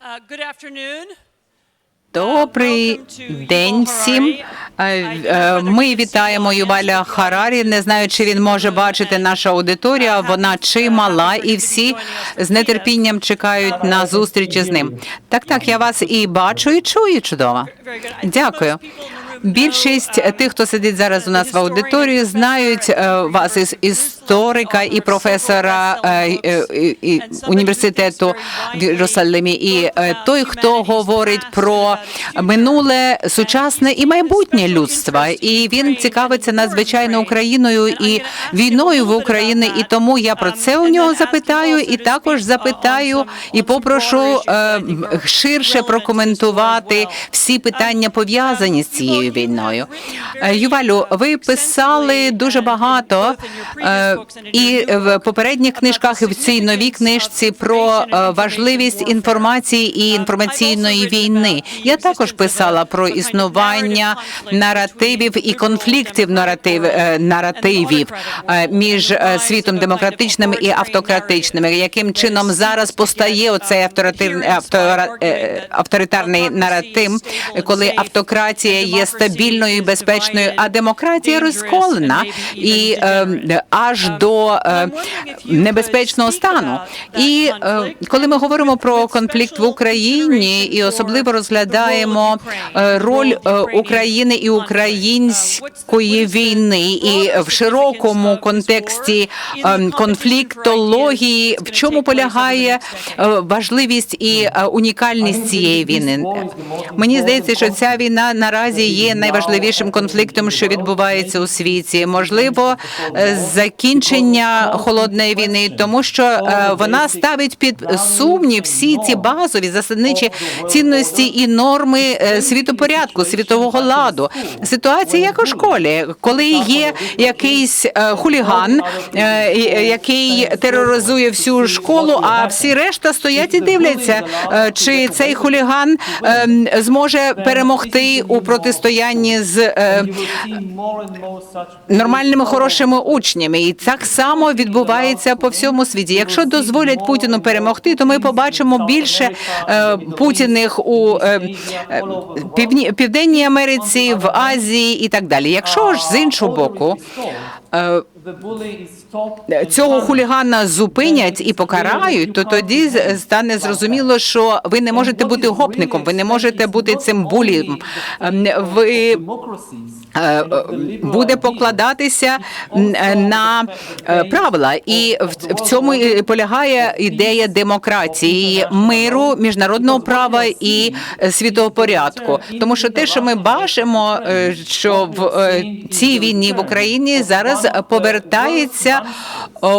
Uh, Good afternoon. Добрий день всім. Е, е, Ми вітаємо Юваля Харарі. Не знаю, чи він може бачити наша аудиторія. Вона чимала, і всі з нетерпінням чекають на зустрічі з ним. Так, так, я вас і бачу, і чую чудово. Дякую. Більшість uh, тих, хто сидить зараз у нас в аудиторії, знають е, вас із історика і професора е, е, е, університету в Єрусалимі. І той, хто говорить про минуле, сучасне і майбутнє людства. І він цікавиться надзвичайно Україною і війною в Україні. І тому я про це у нього запитаю, і також запитаю і попрошу ширше прокоментувати всі питання пов'язані з цією війною. Ювалю, ви писали дуже багато і в попередніх книжках, і в цій новій книжці про е, важливість інформації і інформаційної війни. Я також писала про існування наративів і конфліктів наратив, е, наративів е, між світом демократичним і автократичним. Яким чином зараз постає оцей авторитарний наратив, коли автократія є стабільною і безпечною, а демократія розколена і е, аж до е, небезпечного стану. І е, коли ми говоримо про конфлікт в Україні, і особливо розглядаємо е, роль України і української війни, і в широкому контексті конфліктології, в чому полягає важливість і унікальність цієї війни. Мені здається, що ця війна наразі є найважливішим конфліктом, що відбувається у світі. Можливо, е, закінчення холодної війни, тому що е, вона ставить під сумнів всі ці базові засадничі цінності і норми е, світопорядку, світового ладу. Ситуація як у школі, коли є якийсь е, хуліган, який тероризує всю школу, а всі решта стоять і дивляться, чи цей хуліган е, зможе перемогти у протистоянні з нормальними хорошими учнями, і так само відбувається по всьому світі. Якщо дозволять Путіну перемогти, то ми побачимо більше е, путіних у е, е, півні, південній Америці, в Азії і так далі. Якщо ж з іншого боку. е, Цього хулігана зупинять і покарають, то тоді стане зрозуміло, що ви не можете бути гопником, ви не можете бути цим булім. Ем, Ви е, е, буде покладатися е, на е, правила, і в, цьому полягає ідея демократії, миру, міжнародного права і е, світового порядку. Тому що те, що ми бачимо, е, що в е, цій війні в Україні зараз повертається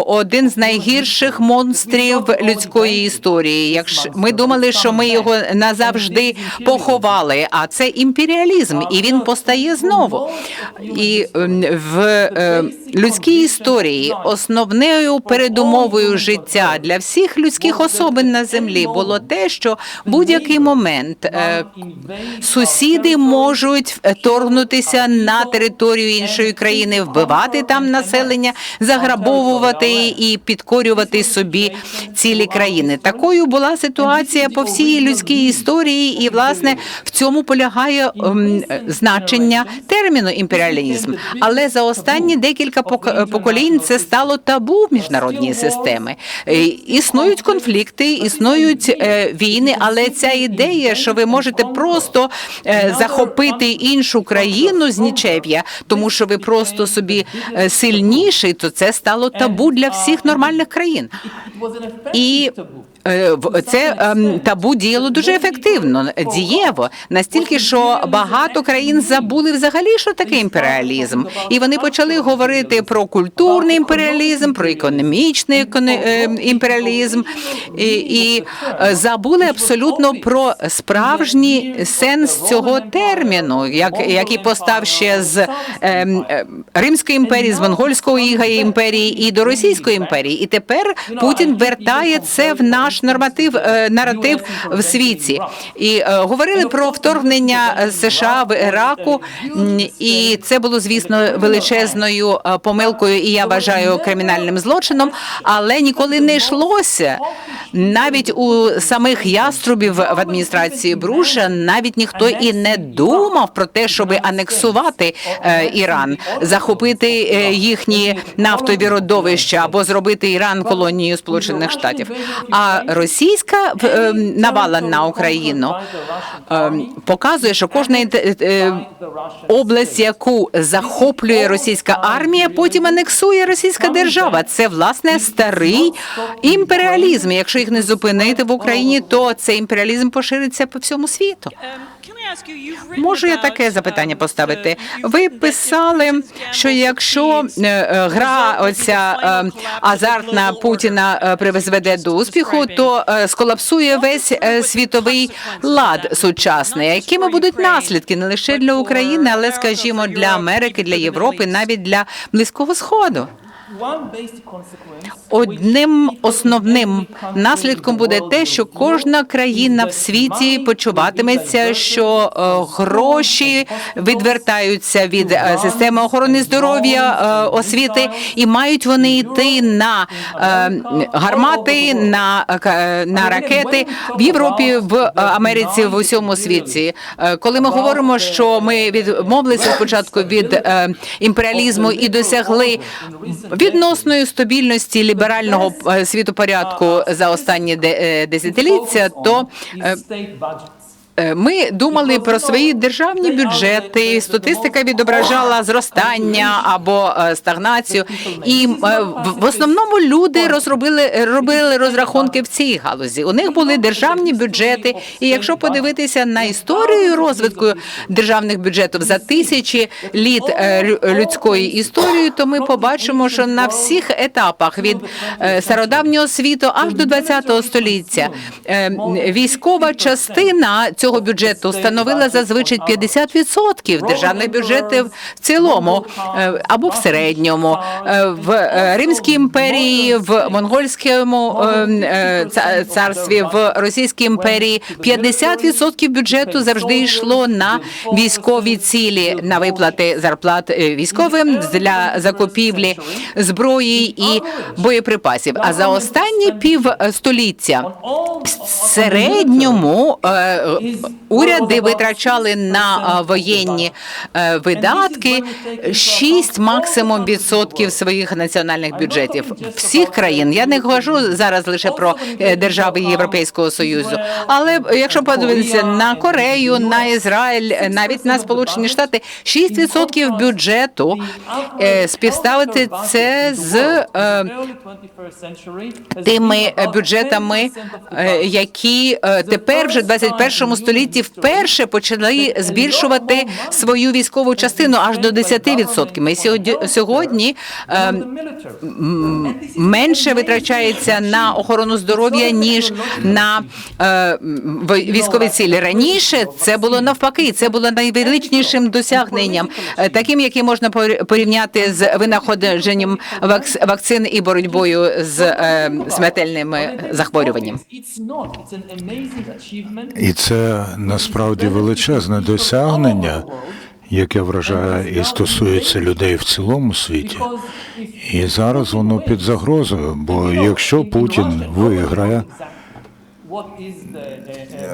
один з найгірших монстрів людської історії. Якщо ми думали, що ми його назавжди поховали, а це імперіалізм, і він постає знову. І в е, людській історії основною передумовою життя для всіх людських особин на землі було те, що будь-який момент е, сусіди можуть вторгнутися на територію іншої країни, вбивати там населення, заграбовувати і підкорювати собі цілі країни. Такою була ситуація по всій людській історії, і власне в цьому полягає ем, значення терміну імперіалізм. Але за останні декілька пок- поколінь це стало табу в міжнародній системи. Е, Існують конфлікти, існують е, війни, але ця ідея, що ви можете просто е, захопити іншу країну з нічев'я, тому що ви просто собі е, сильніший, то це стало табу для всіх нормальних країн. І е, це ем, табу діяло дуже ефективно, дієво, настільки, що багато країн забули взагалі, що таке імперіалізм, і вони почали говорити про культурний імперіалізм, про економічний еконе- е, імперіалізм, і, і е, забули абсолютно про справжній сенс цього терміну, як, який постав ще з ем, е, Римської імперії, імперії, з монгольської імперії і до Російської імперії. І тепер Путін вертає це в наш норматив е, наратив в світі. І е, говорили про вторгнення е, США в Іраку, і це було звісно величезною помилкою, і я вважаю кримінальним злочином, але ніколи не йшлося. Навіть у самих яструбів в адміністрації Бруша навіть ніхто і не думав про те, щоб анексувати Іран, захопити їхні нафтові родовища або зробити Іран колонією Сполучених Штатів. А російська е, навала на Україну е, показує, що кожна інте- е, область, яку захоплює російська армія, потім анексує російська держава. Це власне старий імперіалізм. Якщо їх не зупинити в Україні, то цей імперіалізм пошириться по всьому світу. Можу я таке запитання поставити? Ви писали, що якщо е, е, гра оця е, азартна Путіна е, призведе до успіху, то сколапсує весь світовий лад сучасний. Якими будуть наслідки не лише для України, але скажімо для Америки, для Європи, навіть для Близького Сходу? Одним основним наслідком буде те, що кожна країна в світі почуватиметься, що е, гроші відвертаються від е, системи охорони здоров'я, е, освіти, і мають вони йти на е, гармати, на, на ракети в Європі, в Америці, в усьому світі. Коли ми говоримо, що ми відмовилися спочатку від е, імперіалізму і досягли відносної стабільності ліберального е, світопорядку за останні е, десятиліття, то Е, Ми думали про свої державні бюджети. Статистика відображала зростання або е, стагнацію. І е, в- основному люди розробили робили розрахунки в цій галузі. У них були державні бюджети. І якщо подивитися на історію розвитку державних бюджетів за тисячі літ е, людської історії, то ми побачимо, що на всіх етапах від е, стародавнього світу аж до 20 століття е, військова частина цього бюджету становила зазвичай 50% державних бюджетів в цілому е, або в середньому Е, в е, Римській імперії, в монгольському е, е, ца- царстві, в Російській імперії 50% бюджету завжди йшло на військові цілі, на виплати зарплат е, військовим для закупівлі зброї і боєприпасів. А за останні півстоліття в середньому е, уряди витрачали на воєнні е, видатки 6 максимум відсотків своїх національних бюджетів всіх країн. Я не кажу зараз лише про е, держави Європейського союзу, але якщо подивитися на Корею, на Ізраїль, е, навіть на Сполучені Штати, 6% бюджету співставити це з тими бюджетами, які тепер вже в 21 столітті вперше почали збільшувати свою військову частину аж до 10%. І сьогодні, сьогодні е, менше витрачається на охорону здоров'я ніж на е, військові цілі. Раніше це було навпаки, це було найвеличнішим досягненням, е, таким, яким можна пор- порівняти з винаходженням вакцин і боротьбою з е, смертельними захворюваннями. І це насправді величезне досягнення, яке вражає і стосується людей в цілому світі. І зараз воно під загрозою. Бо якщо Путін виграє,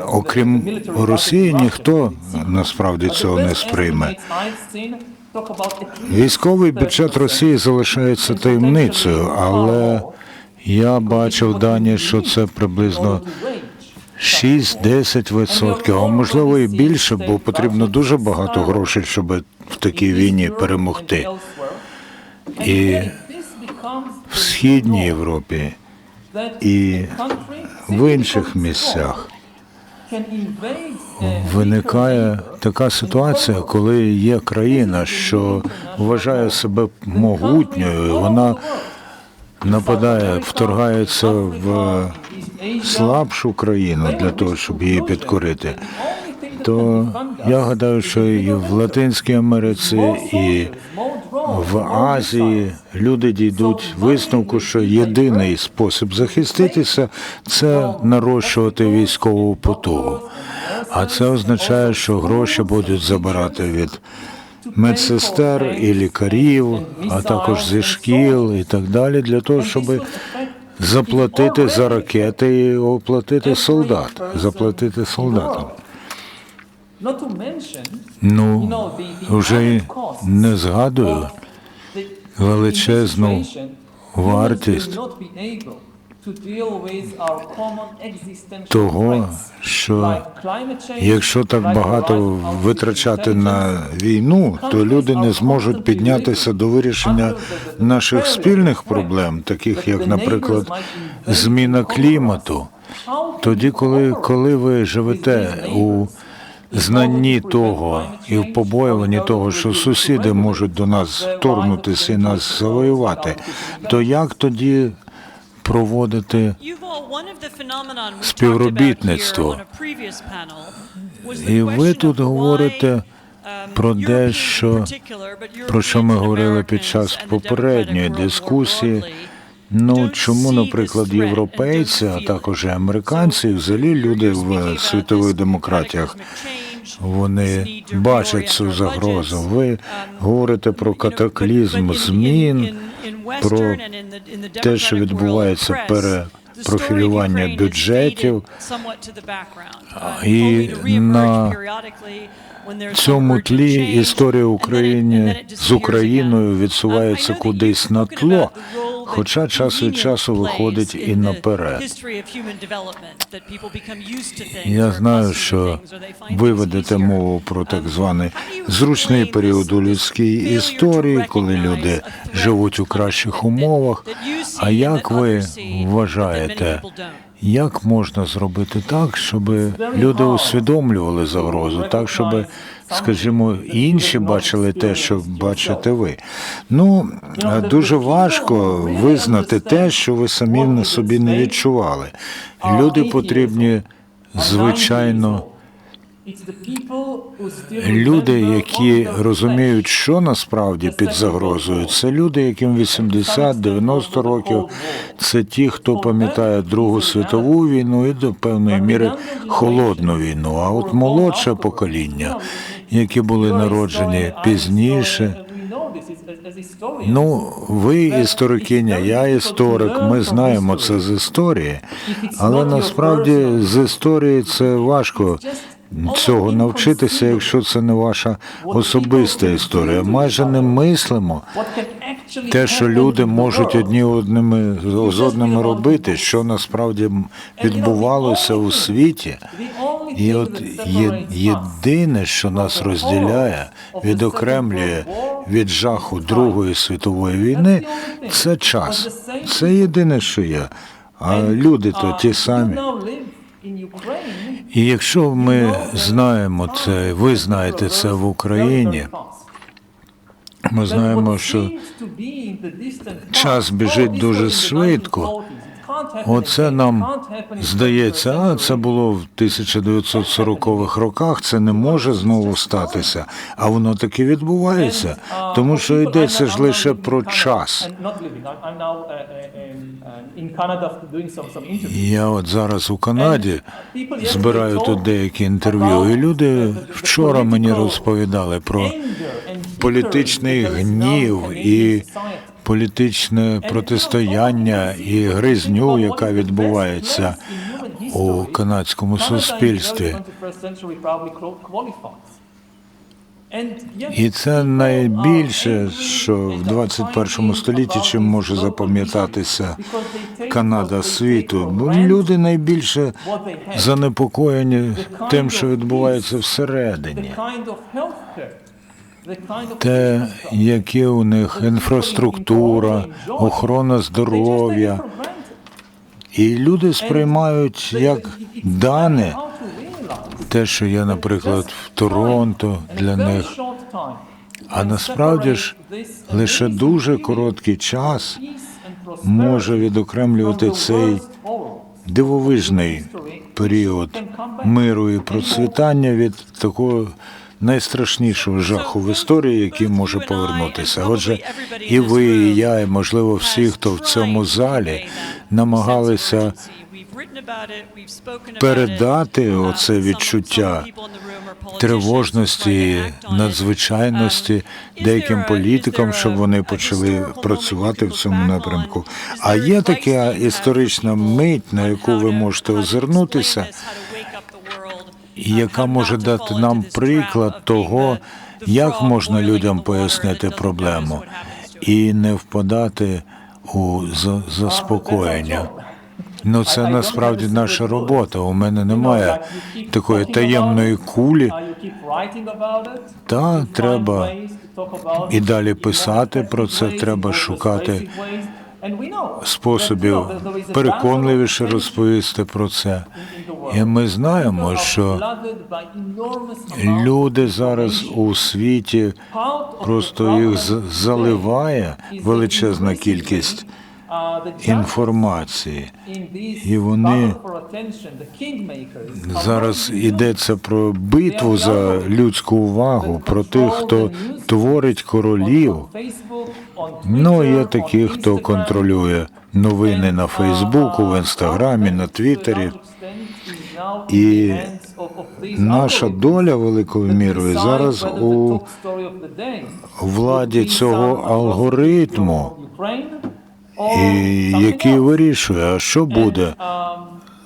окрім Росії, ніхто насправді цього не сприйме. Військовий бюджет Росії залишається таємницею, але я бачив дані, що це приблизно 6-10%, а можливо і більше, бо потрібно дуже багато грошей, щоб в такій війні перемогти. І в східній Європі, і в інших місцях виникає така ситуація, коли є країна, що вважає себе могутньою, вона нападає, вторгається в слабшу країну для того, щоб її підкорити. То я гадаю, що і в Латинській Америці, і в Азії люди дійдуть висновку, що єдиний спосіб захиститися це нарощувати військову потугу. А це означає, що гроші будуть забирати від медсестер і лікарів, а також зі шкіл і так далі, для того, щоб заплатити за ракети і оплатити солдат, заплатити солдатам. Ну, вже не згадую величезну вартість того, що якщо так багато витрачати на війну, то люди не зможуть піднятися до вирішення наших спільних проблем, таких як, наприклад, зміна клімату. Тоді, коли, коли ви живете у знанні того і в побоюванні того, що сусіди можуть до нас вторгнутися і нас завоювати, то як тоді проводити співробітництво. І ви тут говорите про дещо, про що ми говорили під час попередньої дискусії. Ну чому, наприклад, європейці, а також і американці, і взагалі люди в світових демократіях, вони бачать цю загрозу. Ви говорите про катаклізм змін, про те, що відбувається перепрофілювання бюджетів. І на цьому тлі історія України з Україною відсувається кудись на тло, хоча час від часу виходить і наперед. Я знаю, що ви ведете мову про так званий зручний період у людській історії, коли люди живуть у кращих умовах. А як ви вважаєте, як можна зробити так, щоб люди усвідомлювали загрозу, так щоб, скажімо, інші бачили те, що бачите ви? Ну дуже важко визнати те, що ви самі на собі не відчували. Люди потрібні, звичайно. Люди, які розуміють, що насправді під загрозою, це люди, яким 80-90 років. Це ті, хто пам'ятає Другу світову війну і до певної міри холодну війну. А от молодше покоління, які були народжені пізніше. Ну, ви історикиня, я історик. Ми знаємо це з історії, але насправді з історії це важко цього навчитися, якщо це не ваша особиста історія. Майже не мислимо те, що люди можуть одні одними з одними робити, що насправді відбувалося у світі. І от є, єдине, що нас розділяє, відокремлює від жаху Другої світової війни, це час. Це єдине, що є. А люди то ті самі. І якщо ми знаємо це, ви знаєте це в Україні, ми знаємо, що час біжить дуже швидко. Оце нам здається, а це було в 1940-х роках. Це не може знову статися, а воно таки відбувається, тому що йдеться ж лише про час. Я от зараз у Канаді збираю тут деякі інтерв'ю, і люди вчора мені розповідали про політичний гнів і політичне протистояння і гризню, яка відбувається у канадському суспільстві. І це найбільше, що в 21 столітті чим може запам'ятатися Канада світу. Бо люди найбільше занепокоєні тим, що відбувається всередині. Те, які у них інфраструктура, охорона здоров'я. І люди сприймають як дане те, що є, наприклад, в Торонто для них. А насправді ж лише дуже короткий час може відокремлювати цей дивовижний період миру і процвітання від такого найстрашнішого жаху в історії, який може повернутися. Отже, і ви, і я, і можливо всі, хто в цьому залі, намагалися передати оце відчуття тривожності, надзвичайності деяким політикам, щоб вони почали працювати в цьому напрямку. А є така історична мить, на яку ви можете озирнутися, яка може дати нам приклад того, як можна людям пояснити проблему і не впадати у заспокоєння. Ну, це насправді наша робота. У мене немає такої таємної кулі. Та треба і далі писати про це, треба шукати способів переконливіше розповісти про це. І ми знаємо, що люди зараз у світі просто їх заливає величезна кількість інформації. І вони зараз йдеться про битву за людську увагу, про тих, хто творить королів. Ну, є такі, хто контролює новини на Фейсбуку, в Інстаграмі, на Твіттері. І наша доля великою мірою зараз у владі цього алгоритму, який вирішує, а що буде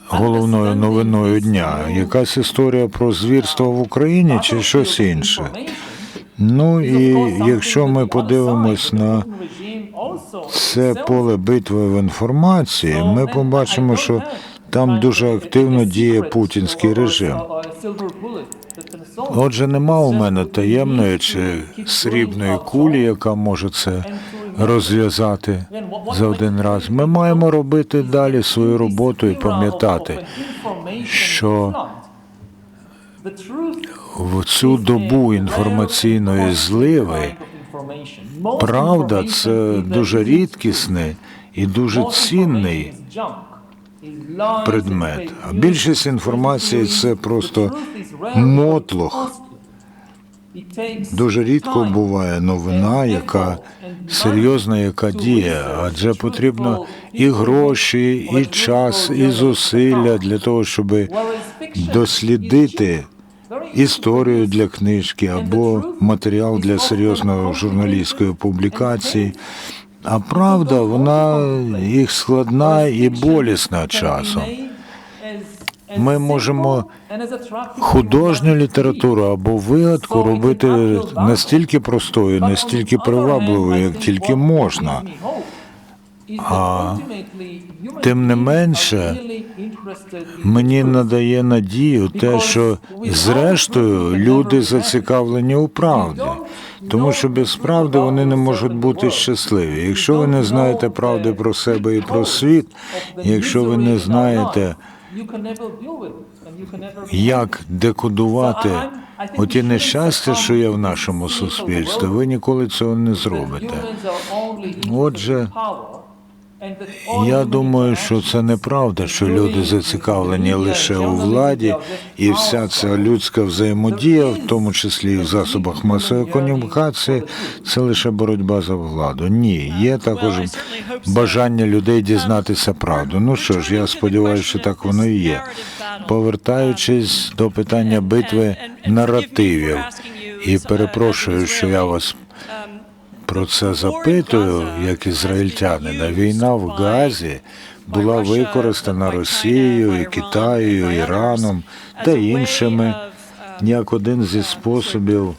головною новиною дня, якась історія про звірство в Україні чи щось інше. Ну і якщо ми подивимось на це поле битви в інформації, ми побачимо, що там дуже активно діє путінський режим. Отже, нема у мене таємної чи срібної кулі, яка може це розв'язати за один раз. Ми маємо робити далі свою роботу і пам'ятати, що в цю добу інформаційної зливи правда це дуже рідкісний і дуже цінний предмет. А більшість інформації це просто мотлох. Дуже рідко буває новина, яка серйозна, яка діє, адже потрібно і гроші, і час, і зусилля для того, щоб дослідити історію для книжки або матеріал для серйозної журналістської публікації. А правда, вона їх складна і болісна часом. Ми можемо художню літературу або вигадку робити настільки простою, настільки привабливою, як тільки можна. А тим не менше, мені надає надію те, що зрештою люди зацікавлені у правді, тому що без правди вони не можуть бути щасливі. Якщо ви не знаєте правди про себе і про світ, якщо ви не знаєте, як декодувати оті нещастя, що є в нашому суспільстві, ви ніколи цього не зробите. Отже, я думаю, що це неправда, що люди зацікавлені лише у владі, і вся ця людська взаємодія, в тому числі і в засобах масової комунікації, це лише боротьба за владу. Ні, є також бажання людей дізнатися правду. Ну що ж, я сподіваюся, що так воно і є. Повертаючись до питання битви наративів, і перепрошую, що я вас про це запитую, як ізраїльтянина. Війна в Газі була використана Росією, і Китаєю, Іраном та іншими як один зі способів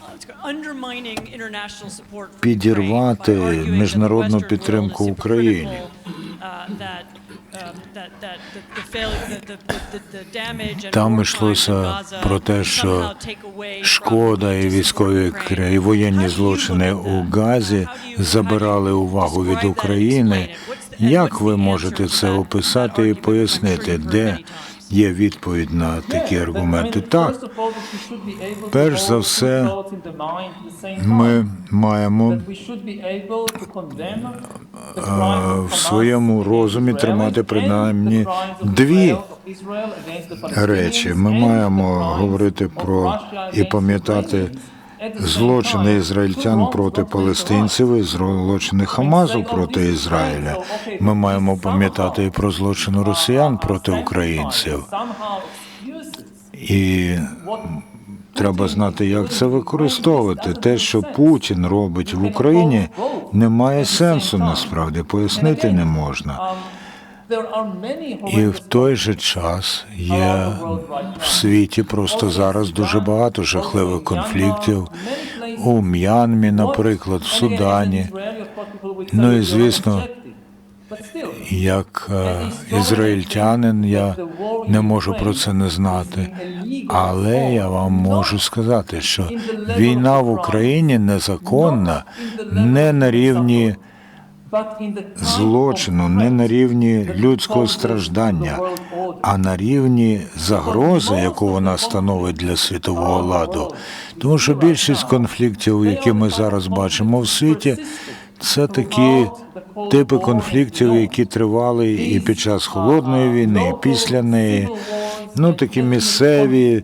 підірвати міжнародну підтримку Україні. Там йшлося про те, що шкода і військові і воєнні злочини у Газі забирали увагу від України. Як ви можете це описати і пояснити, де є відповідь на такі аргументи? Так, перш за все, ми маємо е, в своєму розумі тримати принаймні дві речі. Ми маємо говорити про і пам'ятати злочини ізраїльтян проти палестинців і злочини Хамазу проти Ізраїля. Ми маємо пам'ятати і про злочини росіян проти українців. І треба знати, як це використовувати. Те, що Путін робить в Україні, не має сенсу насправді пояснити не можна. І в той же час є в світі просто зараз дуже багато жахливих конфліктів у М'янмі, наприклад, в Судані. Ну і звісно, як е, ізраїльтянин, я не можу про це не знати. Але я вам можу сказати, що війна в Україні незаконна не на рівні злочину, не на рівні людського страждання, а на рівні загрози, яку вона становить для світового ладу. Тому що більшість конфліктів, які ми зараз бачимо в світі, це такі типи конфліктів, які тривали і під час холодної війни, і після неї. Ну такі місцеві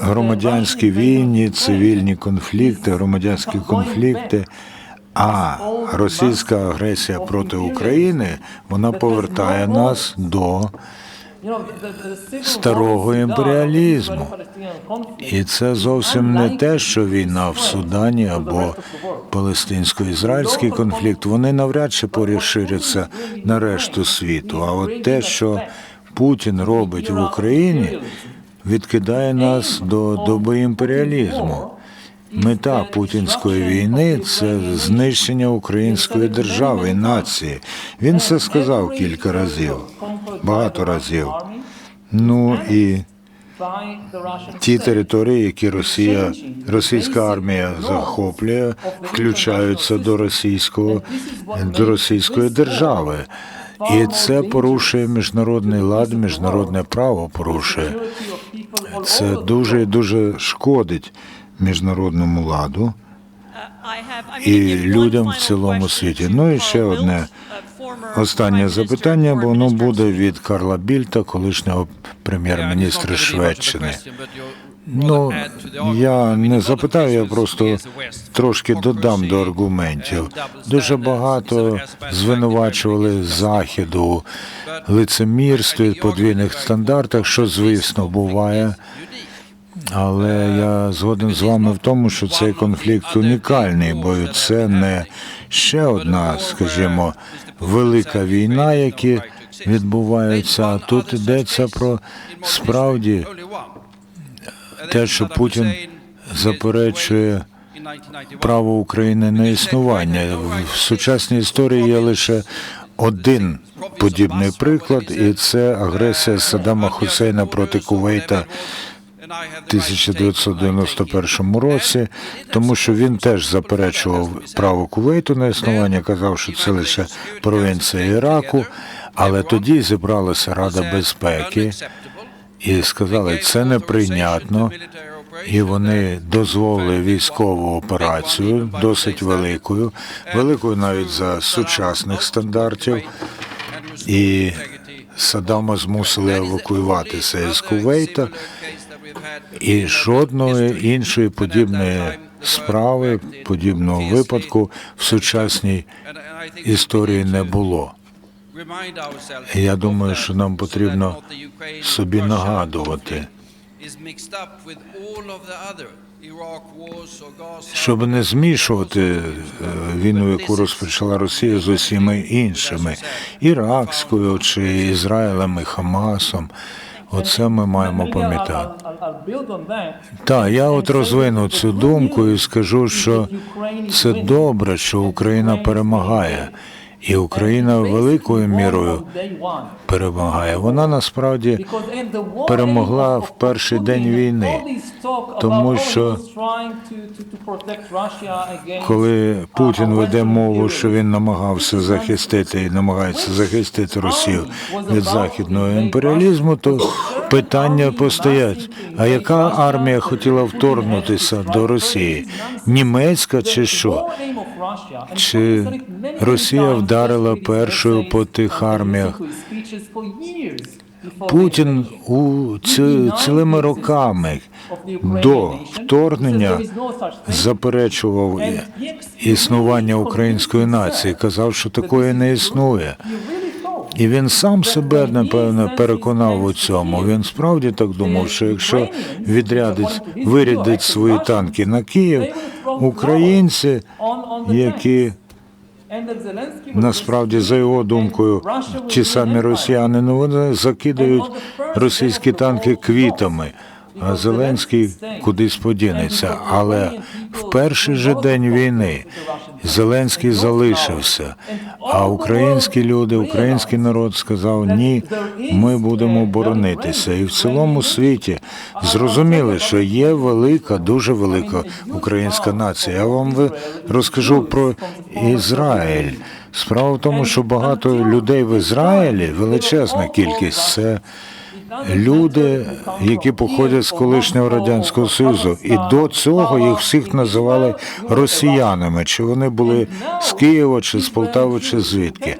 громадянські війни, цивільні конфлікти, громадянські конфлікти. А російська агресія проти України вона повертає нас до старого імперіалізму. і це зовсім не те, що війна в Судані або палестинсько-ізраїльський конфлікт. Вони навряд чи поріширяться на решту світу. А от те, що Путін робить в Україні, відкидає нас до доби імперіалізму. Мета путінської війни це знищення української держави нації. Він це сказав кілька разів, багато разів. Ну і ті території, які Росія, російська армія захоплює, включаються до російського до російської держави. І це порушує міжнародний лад, міжнародне право порушує. Це дуже дуже шкодить міжнародному ладу і людям в цілому світі. Ну і ще одне останнє запитання, бо воно буде від Карла Більта, колишнього прем'єр-міністра Шведщини. Ну я не запитаю, я просто трошки додам до аргументів. Дуже багато звинувачували заходу у лицемірстві, подвійних стандартах, що звісно буває. Але я згоден з вами в тому, що цей конфлікт унікальний, бо це не ще одна, скажімо, велика війна, які відбуваються. А тут йдеться про справді те, що Путін заперечує право України на існування. В сучасній історії є лише один подібний приклад, і це агресія Саддама Хусейна проти Кувейта. 1991 році, тому що він теж заперечував право Кувейту на існування, казав, що це лише провінція Іраку. Але тоді зібралася Рада безпеки і сказали, це неприйнятно, і вони дозволили військову операцію досить великою, великою навіть за сучасних стандартів. І Саддама змусили евакуюватися із Кувейта. І жодної іншої подібної справи, подібного випадку в сучасній історії не було. Я думаю, що нам потрібно собі нагадувати, щоб не змішувати е, війну, яку розпочала Росія з усіма іншими іракською чи Ізраїлем і Хамасом. Оце ми маємо пам'ятати. Так, я от розвину цю думку і скажу, що це добре, що Україна перемагає, і Україна великою мірою перемагає. Вона насправді перемогла в перший день війни, тому що коли Путін веде мову, що він намагався захистити і намагається захистити Росію від західного імперіалізму, то питання постоять: а яка армія хотіла вторгнутися до Росії? Німецька чи що? Чи Росія вдарила першою по тих арміях, Путін у ці, цілими роками до вторгнення заперечував існування української нації, казав, що такої не існує. І він сам себе, напевно, переконав у цьому. Він справді так думав, що якщо відрядить, вирядить свої танки на Київ, українці, які насправді, за його думкою, ті самі росіяни, ну вони закидають російські танки квітами. Зеленський кудись подінеться. Але в перший же день війни Зеленський залишився. А українські люди, український народ сказав: ні, ми будемо боронитися. І в цілому світі зрозуміли, що є велика, дуже велика українська нація. Я вам розкажу про Ізраїль. Справа в тому, що багато людей в Ізраїлі, величезна кількість, це люди, які походять з колишнього радянського союзу, і до цього їх всіх називали росіянами, чи вони були з Києва, чи з Полтави, чи звідки.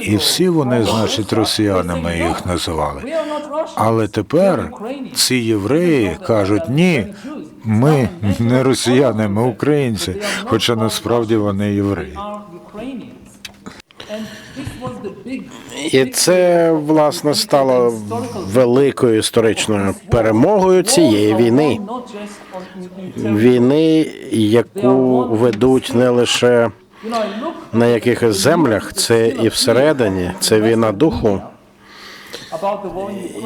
І всі вони, значить, росіянами їх називали. Але тепер ці євреї кажуть, ні, ми не росіяни, ми українці, хоча насправді вони євреї. І це власне стало великою історичною перемогою цієї війни. Війни, яку ведуть не лише на якихось землях, це і всередині, це війна духу.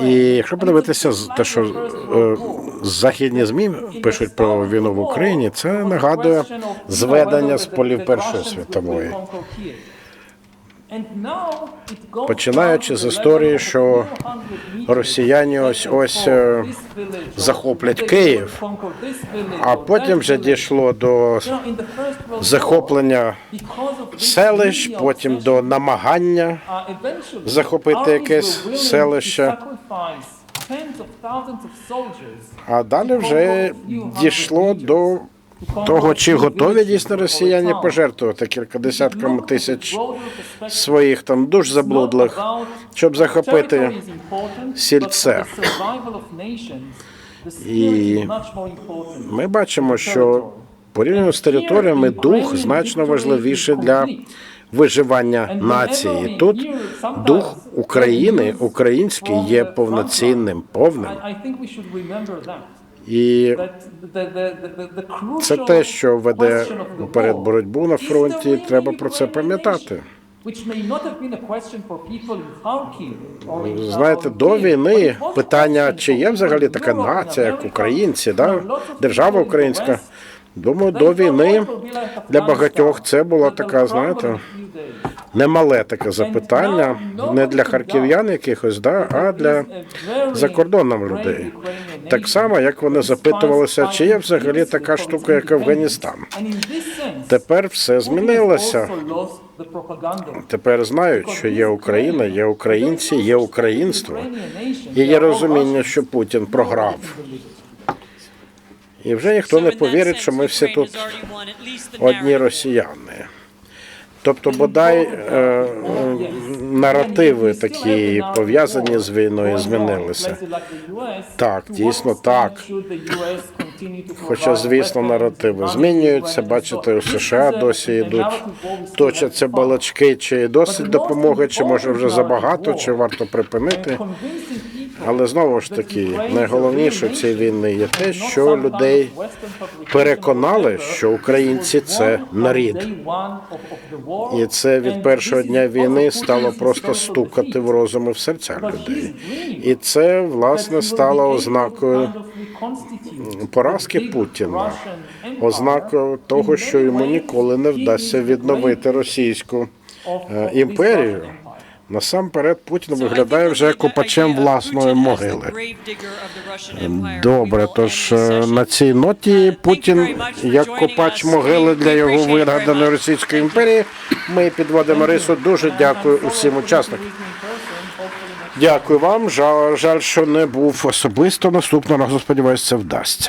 І якщо подивитися те, що е, західні змі пишуть про війну в Україні, це нагадує зведення з полів Першої світової. Починаючи з історії, що росіяни ось ось е, захоплять Київ, А потім вже дійшло до захоплення селищ, потім до намагання захопити якесь селище. А далі вже дійшло до того, чи готові дійсно росіяни пожертвувати кілька десятками тисяч своїх там душ заблудлих, щоб захопити сільце. І Ми бачимо, що порівняно з територіями дух значно важливіший для виживання нації. Тут дух України, український, є повноцінним, повним. І це те, що веде вперед боротьбу на фронті. Треба про це пам'ятати. Знаєте, до війни питання, чи є взагалі така нація, як українці, да? держава українська. Думаю, до війни для багатьох це була така, знаєте, немале таке запитання, не для харків'ян якихось, да, а для закордонних людей. Так само, як вони запитувалися, чи є взагалі така штука, як Афганістан. Тепер все змінилося. Тепер знають, що є Україна, є українці, є українство, і є розуміння, що Путін програв. І вже ніхто не повірить, що ми всі тут одні росіяни. Тобто, бодай е, е, наративи такі пов'язані з війною змінилися. Так, дійсно так. Хоча, звісно, наративи змінюються. Бачите, у США досі йдуть, точаться балачки, чи досить допомоги, чи може вже забагато, чи варто припинити. Але знову ж таки, найголовніше в цій війні є те, що людей переконали, що українці це нарід. І це від першого дня війни стало просто стукати в розум і в серця людей. І це власне стало ознакою поразки Путіна, ознакою того, що йому ніколи не вдасться відновити російську е, імперію. Насамперед Путін виглядає вже копачем власної могили. Добре, тож е, на цій ноті Путін, як копач могили для його вигаданої Російської імперії, ми підводимо рису. Дуже дякую усім учасникам. Дякую вам. Жаль, жаль, що не був особисто. Наступного разу сподіваюся, це вдасться.